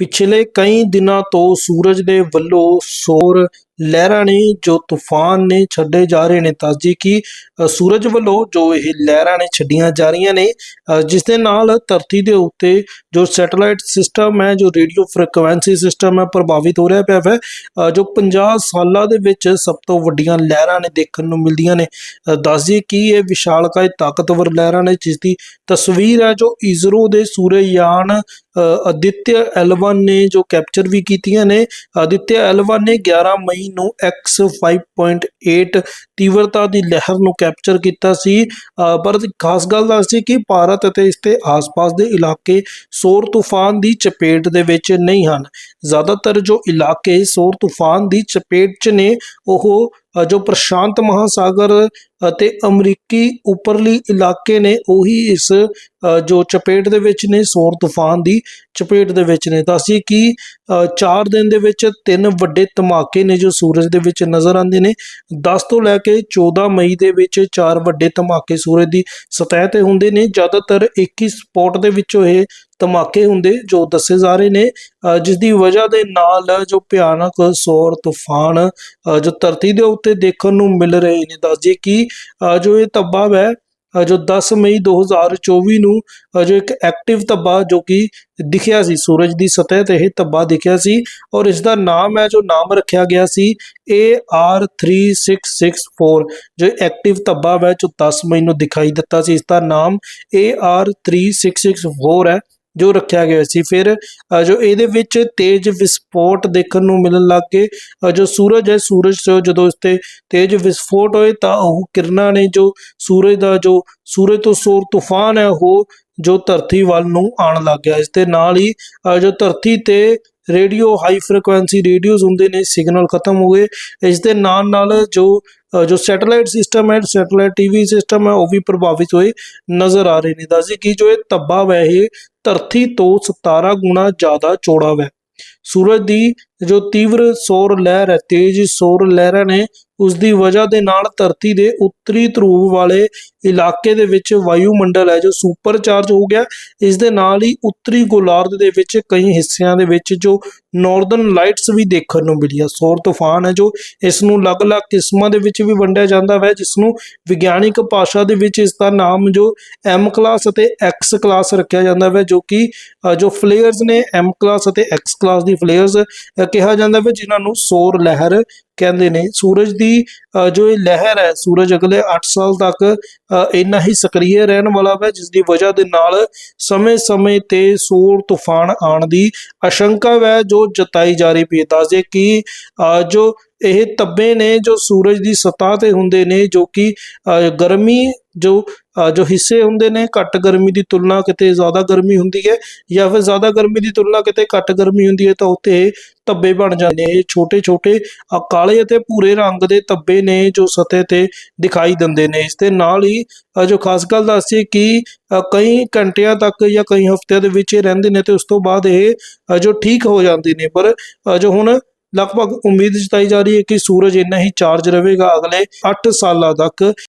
ਪਿਛਲੇ ਕਈ ਦਿਨਾਂ ਤੋਂ ਸੂਰਜ ਦੇ ਵੱਲੋਂ ਸੌਰ ਲਹਿਰਾਂ ਨੇ ਜੋ ਤੂਫਾਨ ਨੇ ਛੱਡੇ ਜਾ ਰਹੇ ਨੇ ਦੱਸਦੀ ਕਿ ਸੂਰਜ ਵੱਲੋਂ ਜੋ ਇਹ ਲਹਿਰਾਂ ਨੇ ਛੱਡੀਆਂ ਜਾ ਰਹੀਆਂ ਨੇ ਅ, ਜਿਸ ਦੇ ਨਾਲ ਧਰਤੀ ਦੇ ਉੱਤੇ ਜੋ ਸੈਟੇਲਾਈਟ ਸਿਸਟਮ ਹੈ ਜੋ ਰੇਡੀਓ ਫ੍ਰੀਕੁਐਂਸੀ ਸਿਸਟਮ ਹੈ ਪ੍ਰਭਾਵਿਤ ਹੋ ਰਿਹਾ ਪਿਆ ਹੈ ਜੋ 50 ਸਾਲਾਂ ਦੇ ਵਿੱਚ ਸਭ ਤੋਂ ਵੱਡੀਆਂ ਲਹਿਰਾਂ ਨੇ ਦੇਖਣ ਨੂੰ ਮਿਲਦੀਆਂ ਨੇ। ਅ, ਦੱਸ ਦਈਏ ਕਿ ਇਹ ਵਿਸ਼ਾਲਕਾਏ ਤਾਕਤਵਰ ਲਹਿਰਾਂ ਨੇ ਜਿਸ ਦੀ ਤਸਵੀਰ ਹੈ ਜੋ ਇਸਰੋ ਦੇ ਸੂਰਯਯਾਨ ਅ, ਅਦਿੱਤਿਆ L1 ਨੇ ਜੋ ਕੈਪਚਰ ਵੀ ਕੀਤੀਆਂ ਨੇ। ਅਦਿੱਤਿਆ L1 ਨੇ 11 ਮਈ ਨੂੰ x 5.8 ਤੀਵਰਤਾ ਦੀ ਲਹਿਰ ਨੂੰ ਕੈਪਚਰ ਕੀਤਾ ਸੀ। ਅ, ਪਰ ਖਾਸ ਗੱਲ ਦੱਸਦੀ ਕਿ ਭਾਰਤ ਅਤੇ ਇਸ ਦੇ ਆਸ-ਪਾਸ ਦੇ ਇਲਾਕੇ ਸੌਰ ਤੂਫਾਨ ਦੀ ਚਪੇਟ ਦੇ ਵਿੱਚ ਨਹੀਂ ਹਨ। ਜ਼ਿਆਦਾਤਰ ਜੋ ਇਲਾਕੇ ਸੌਰ ਤੂਫਾਨ ਦੀ ਚਪੇਟ 'ਚ ਨੇ ਉਹ ਜੋ ਪ੍ਰਸ਼ਾਂਤ ਮਹਾਸਾਗਰ ਅਤੇ ਅਮਰੀਕੀ ਉੱਪਰਲੀ ਇਲਾਕੇ ਨੇ ਉਹੀ ਇਸ ਜੋ ਚਪੇਟ ਦੇ ਵਿੱਚ ਨੇ, ਸੌਰ ਤੂਫਾਨ ਦੀ ਚਪੇਟ ਦੇ ਵਿੱਚ ਨੇ। ਦੱਸੀਏ ਕਿ 4 ਦਿਨ ਦੇ ਵਿੱਚ ਤਿੰਨ ਵੱਡੇ ਧਮਾਕੇ ਨੇ ਜੋ ਸੂਰਜ ਦੇ ਵਿੱਚ ਨਜ਼ਰ ਆਉਂਦੇ ਨੇ। 10 ਤੋਂ ਲੈ ਕੇ 14 ਮਈ ਦੇ ਵਿੱਚ ਚਾਰ ਵੱਡੇ ਧਮਾਕੇ ਸੂਰਜ ਦੀ ਸਤਹ ਤੇ ਹੁੰਦੇ ਨੇ। ਜ਼ਿਆਦਾਤਰ 21 ਸਪੌਟ ਦੇ ਵਿੱਚੋਂ ਇਹ ਧਮਾਕੇ ਹੁੰਦੇ ਜੋ ਦੱਸੇ ਜਾ ਰਹੇ ਨੇ ਜਿਸ ਦੀ ਵਜ੍ਹਾ ਦੇ ਨਾਲ ਜੋ ਭਿਆਨਕ ਸੌਰ ਤੂਫਾਨ ਜੋ ਧਰਤੀ ਦੇ ਉੱਤੇ ਦੇਖਣ ਨੂੰ ਮਿਲ ਰਹੇ ਨੇ। ਦੱਸਦੇ ਕਿ ਅ, ਜੋ ਇਹ ਧੱਬਾ ਹੈ ਜੋ 10 ਮਈ 2024 ਨੂੰ ਜੋ ਇੱਕ ਐਕਟਿਵ ਧੱਬਾ ਜੋ ਕਿ ਦਿਖਿਆ ਸੀ ਸੂਰਜ ਦੀ ਸਤਹ ਤੇ ਇਹ ਧੱਬਾ ਦਿਖਿਆ ਸੀ ਔਰ ਇਸ ਦਾ ਨਾਮ ਹੈ ਜੋ ਨਾਮ ਰੱਖਿਆ ਗਿਆ ਸੀ AR3664 ਜੋ ਐਕਟਿਵ ਧੱਬਾ ਹੈ ਜੋ 10 ਮਈ ਨੂੰ ਦਿਖਾਈ ਦਿੱਤਾ ਸੀ। ਇਸ ਦਾ ਨਾਮ AR3664 ਹੈ। ਜੋ ਰੱਖਿਆ ਗਿਆ ਸੀ। ਫਿਰ ਜੋ ਇਹਦੇ ਵਿੱਚ ਤੇਜ਼ ਵਿਸਫੋਟ ਦੇਖਣ ਨੂੰ ਮਿਲਣ ਲੱਗ ਗਏ। ਜੋ ਸੂਰਜ ਹੈ, ਸੂਰਜ ਤੋਂ ਜਦੋਂ ਇਸ ਤੇ ਤੇਜ਼ ਵਿਸਫੋਟ ਹੋਏ ਤਾਂ ਉਹ ਕਿਰਨਾਂ ਨੇ ਜੋ ਸੂਰਜ ਦਾ ਜੋ ਸੂਰਜ ਤੋਂ ਸੌਰ ਤੂਫਾਨ ਹੈ, ਉਹ ਜੋ ਧਰਤੀ ਵੱਲ ਨੂੰ ਆਉਣ ਲੱਗ ਗਿਆ। ਇਸ ਦੇ ਨਾਲ ਹੀ ਜੋ ਧਰਤੀ ਤੇ ਰੇਡੀਓ ਹਾਈ ਫ੍ਰੀਕੁਐਂਸੀ ਰੇਡੀਓਜ਼ ਹੁੰਦੇ ਨੇ ਸਿਗਨਲ ਖਤਮ ਹੋ ਗਏ। ਇਸ ਦੇ ਨਾਲ ਨਾਲ ਜੋ ਜੋ ਸੈਟੇਲਾਈਟ ਸਿਸਟਮ ਹੈ ਸੈਟੇਲਾਈਟ ਟੀਵੀ ਸਿਸਟਮ ਹੈ, ਉਹ ਵੀ ਪ੍ਰਭਾਵਿਤ ਹੋਏ ਨਜ਼ਰ ਆ ਰਹੇ ਨੇ। ਦੱਸੀ ਕਿ ਜੋ ਇਹ ਧੱਬਾ ਵੈ, ਇਹ ਧਰਤੀ ਤੋਂ 17 ਗੁਣਾ ਜ਼ਿਆਦਾ ਚੌੜਾ ਵੈ। ਸੂਰਜ ਦੀ ਜੋ ਤੀਵਰ ਸੌਰ ਲਹਿਰ ਹੈ, ਤੇਜ਼ ਸੌਰ ਲਹਿਰਾਂ ਨੇ ਉਸ ਦੀ ਵਜ੍ਹਾ ਦੇ ਨਾਲ ਧਰਤੀ ਦੇ ਉੱਤਰੀ ਧਰੂਵ ਵਾਲੇ ਇਲਾਕੇ ਦੇ ਵਿੱਚ ਵਾਯੂਮੰਡਲ ਹੈ, ਜੋ ਸੁਪਰਚਾਰਜ ਹੋ ਗਿਆ। ਇਸ ਦੇ ਨਾਲ ਹੀ ਉੱਤਰੀ ਗੋਲਾਰਧ ਦੇ ਵਿੱਚ ਕਈ ਹਿੱਸਿਆਂ ਦੇ ਵਿੱਚ ਜੋ ਨਾਰਦਰਨ ਲਾਈਟਸ ਵੀ ਦੇਖਣ ਨੂੰ ਮਿਲੀਆਂ। ਸੌਰ ਤੂਫਾਨ ਹੈ, ਜੋ ਇਸ ਨੂੰ ਅਲੱਗ-ਅਲੱਗ ਕਿਸਮਾਂ ਦੇ ਵਿੱਚ ਵੀ ਵੰਡਿਆ ਜਾਂਦਾ ਹੈ ਜਿਸ ਨੂੰ ਵਿਗਿਆਨਿਕ ਭਾਸ਼ਾ ਦੇ ਵਿੱਚ ਇਸ ਦਾ ਨਾਮ ਜੋ ਐਮ ਕਲਾਸ ਅਤੇ ਐਕਸ ਕਲਾਸ ਰੱਖਿਆ ਜਾਂਦਾ ਹੈ, ਜੋ ਕਿ ਜੋ ਫਲੇਅਰਸ ਨੇ ਐਮ ਕਲਾਸ ਅਤੇ ਐਕਸ ਕਲਾਸ ਦੀ ਫਲੇਅਰਸ ਕਿਹਾ ਜਾਂਦਾ ਹੈ ਜਿਨ੍ਹਾਂ ਨੂੰ ਸੌਰ ਲਹਿਰ ਕਹਿੰਦੇ ਨੇ ਸੂਰਜ ਦੀ ਜੋ ਇਹ ਲਹਿਰ ਹੈ ਸੂਰਜ ਅਗਲੇ 8 ਸਾਲ ਤੱਕ ਇੰਨਾ ਹੀ ਸਕਰੀਏ ਰਹਿਣ ਵਾਲਾ ਹੈ ਜਿਸ ਦੀ ਵਜ੍ਹਾ ਦੇ ਨਾਲ ਸਮੇਂ-ਸਮੇਂ ਤੇ ਸੌਰ ਤੂਫਾਨ ਆਉਣ ਦੀ ਆਸ਼ੰਕਾ ਹੈ ਜੋ ਜਤਾਈ ਜਾ ਰਹੀ ਪਈ ਹੈ। ਦੱਸਦੇ ਕਿ ਅ, ਜੋ ਇਹ ਤੱਬੇ ਨੇ ਜੋ ਸੂਰਜ ਦੀ ਸਤਹ ਤੇ ਹੁੰਦੇ ਨੇ ਜੋ ਕਿ ਅ, ਗਰਮੀ ਜੋ ਜੋ ਹਿੱਸੇ ਹੁੰਦੇ ਨੇ, ਘੱਟ ਗਰਮੀ ਦੀ ਤੁਲਨਾ ਕਿਤੇ ਜ਼ਿਆਦਾ ਗਰਮੀ ਹੁੰਦੀ ਹੈ ਜਾਂ ਫਿਰ ਜ਼ਿਆਦਾ ਗਰਮੀ ਦੀ ਤੁਲਨਾ ਕਿਤੇ ਘੱਟ ਗਰਮੀ ਹੁੰਦੀ ਹੈ ਤਾਂ ਉੱਥੇ ਧੱਬੇ ਬਣ ਜਾਂਦੇ ਨੇ। ਇਹ ਛੋਟੇ ਛੋਟੇ ਕਾਲੇ ਅਤੇ ਭੂਰੇ ਰੰਗ ਦੇ ਧੱਬੇ ਨੇ ਜੋ ਸਤਹ ਤੇ ਦਿਖਾਈ ਦਿੰਦੇ ਨੇ। ਇਸ ਦੇ ਨਾਲ ਹੀ ਜੋ ਖਾਸ ਗੱਲ ਦੱਸੀ ਕਿ ਕਈ ਘੰਟਿਆਂ ਤੱਕ ਜਾਂ ਕਈ ਹਫ਼ਤਿਆਂ ਦੇ ਵਿੱਚ ਇਹ ਰਹਿੰਦੇ ਨੇ ਤੇ ਉਸ ਤੋਂ ਬਾਅਦ ਇਹ ਜੋ ਠੀਕ ਹੋ ਜਾਂਦੇ ਨੇ। ਪਰ ਜੋ ਹੁਣ ਲਗਭਗ ਉਮੀਦ ਜਤਾਈ ਜਾ ਰਹੀ ਹੈ ਕਿ ਸੂਰਜ ਇੰਨਾ ਹੀ ਚਾਰਜ ਰਹੇਗਾ ਅਗਲੇ 8 ਸਾਲਾਂ ਤੱਕ